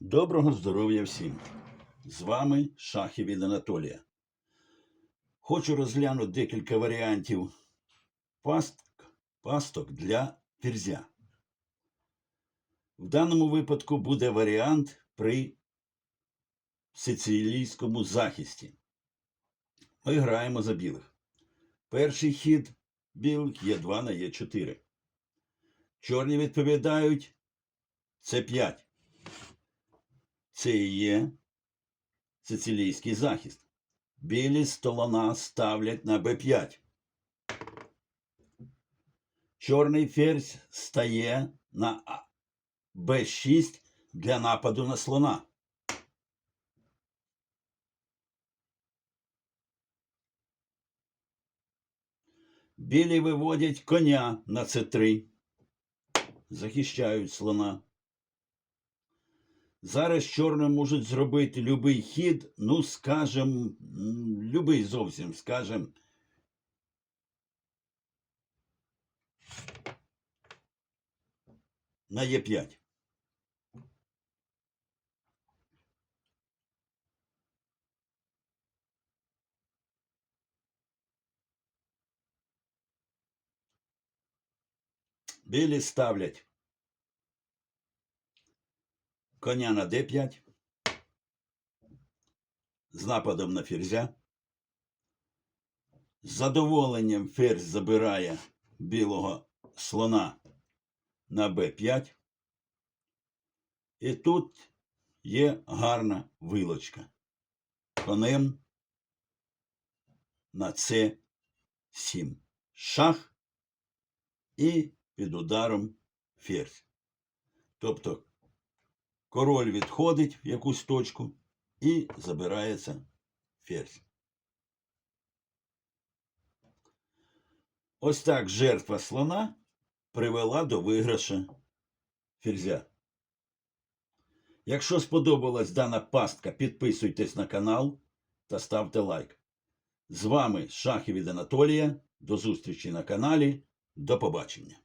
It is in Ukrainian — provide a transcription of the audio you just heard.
Доброго здоров'я всім! З вами Шахів від Анатолія. Хочу розглянути декілька варіантів пасток, пасток для ферзя. В даному випадку буде варіант при сицилійському захисті. Ми граємо за білих. Перший хід білих є 2 на Е4. Чорні відповідають С5. Це є сицилійський захист. Білі столона ставлять на Б5. Чорний ферзь стає на Б6 для нападу на слона. Білі виводять коня на С3. Захищають слона. Зараз чорні можуть зробити любий хід, ну, скажем, любий зовсім, скажем. На Е5. Білі ставлять коня на d5 з нападом на ферзя. З задоволенням ферзь забирає білого слона на b5. І тут є гарна вилочка. Конем на c7. Шах і під ударом ферзь. Тобто Король відходить в якусь точку і забирається ферзь. Ось так жертва слона привела до виграша ферзя. Якщо сподобалась дана пастка, підписуйтесь на канал та ставте лайк. З вами Шахів від Анатолія. До зустрічі на каналі. До побачення.